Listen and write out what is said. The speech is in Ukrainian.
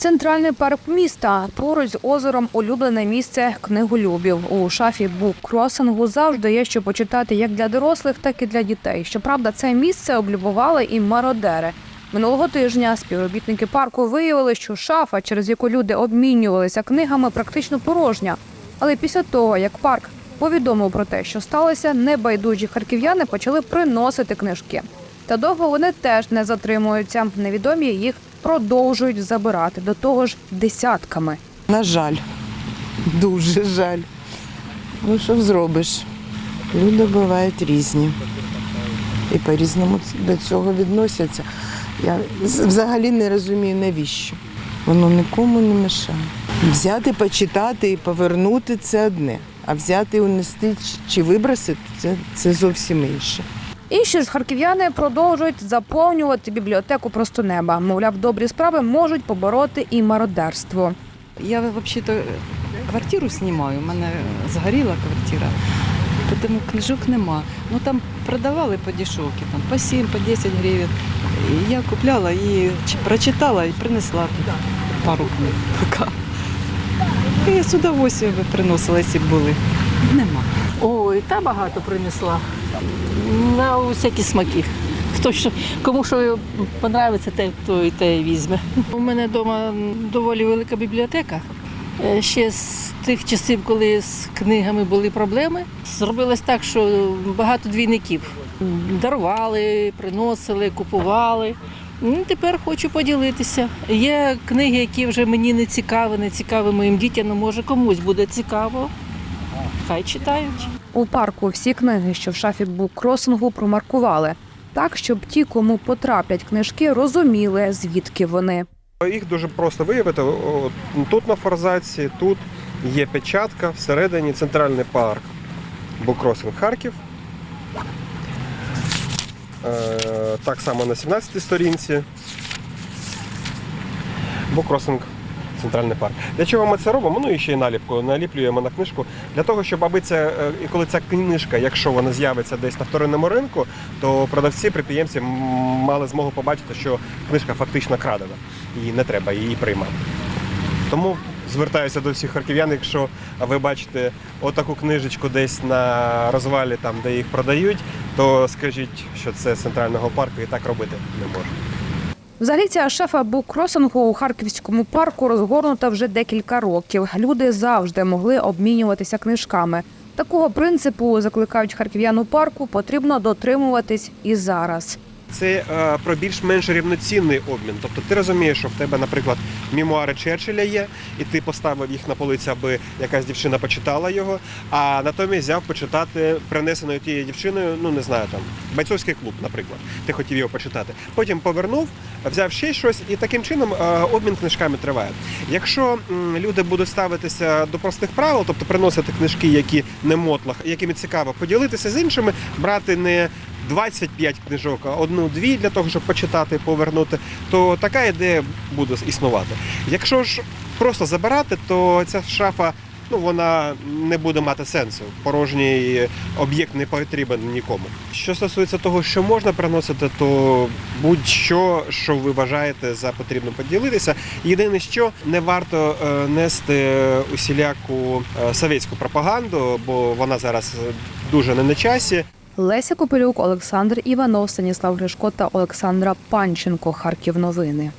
Центральний парк міста поруч з озером улюблене місце книголюбів. У шафі буккросингу завжди є що почитати як для дорослих, так і для дітей. Щоправда, це місце облюбували і мародери. Минулого тижня співробітники парку виявили, що шафа, через яку люди обмінювалися книгами, практично порожня. Але після того, як парк повідомив про те, що сталося, небайдужі харків'яни почали приносити книжки. Та довго вони теж не затримуються. Невідомі їх продовжують забирати до того ж десятками. На жаль, дуже жаль. Ну що зробиш? Люди бувають різні. І по-різному до цього відносяться. Я взагалі не розумію, навіщо. Воно нікому не мешає. Взяти, почитати і повернути це одне. А взяти, унести чи вибросити це, це зовсім інше. Інші ж харків'яни продовжують заповнювати бібліотеку просто неба. Мовляв, добрі справи можуть побороти і мародерство. Я вообще-то квартиру снимаю, у мене згоріла квартира, тому книжок нема. Ну там продавали по дешевці, там по 7, по 10 гривень. І я купляла і прочитала і принесла пару книг. Пока. І я з удовольствием приносила, якщо б були. Нема. Ой, та багато принесла. Усякі смаки. Хто що, кому що подобається, те, то і те візьме. У мене вдома доволі велика бібліотека. Е, Ще з тих часів, коли з книгами були проблеми, зробилось так, що багато двійників дарували, приносили, купували. Ну, Тепер хочу поділитися. Є книги, які вже мені не цікаві, не цікаві моїм дітям, ну може комусь буде цікаво. Хай читають. У парку всі книги, що в шафі буккросингу, промаркували так, щоб ті, кому потраплять книжки, розуміли, звідки вони. Їх дуже просто виявити. Тут на форзаці, тут є печатка, всередині центральний парк Букросинг Харків. Е, Так само на 17 сторінці. Букросинг Центральний парк. Для чого ми це робимо? Ну і ще й наліпку наліплюємо на книжку. Для того, щоб аби це, е, і коли ця книжка, якщо вона з'явиться десь на вторинному ринку, то продавці, підприємці мали змогу побачити, що книжка фактично крадена і не треба її приймати. Тому звертаюся до всіх харків'ян, якщо ви бачите отаку книжечку десь на розвалі, там, де їх продають, то скажіть, що це з центрального парку і так робити не можна. Взагалі ця шафа буккросингу у харківському парку розгорнута вже декілька років. Люди завжди могли обмінюватися книжками. Такого принципу закликають харків'ян у парку, потрібно дотримуватись і зараз. Це е, про більш-менш рівноцінний обмін. Тобто ти розумієш, що в тебе, наприклад, мемуари Черчилля є, і ти поставив їх на полиці, аби якась дівчина почитала його, а натомість взяв почитати принесеною тією дівчиною, ну не знаю, там бойцовський клуб, наприклад. Ти хотів його почитати. Потім повернув, взяв ще щось, і таким чином е, обмін книжками триває. Якщо люди будуть ставитися до простих правил, тобто приносити книжки, які не мотлах, якими цікаво поділитися з іншими, брати не 25 книжок, а одну-дві для того, щоб почитати повернути, то така ідея буде існувати. Якщо ж просто забирати, то ця шафа ну, вона не буде мати сенсу. Порожній об'єкт не потрібен нікому. Що стосується того, що можна приносити, то будь-що, що ви вважаєте за потрібно поділитися. Єдине, що не варто е, нести усіляку е, совєтську пропаганду, бо вона зараз дуже не на часі. Леся Копилюк, Олександр Іванов, Станіслав Гришко та Олександра Панченко. Харків новини.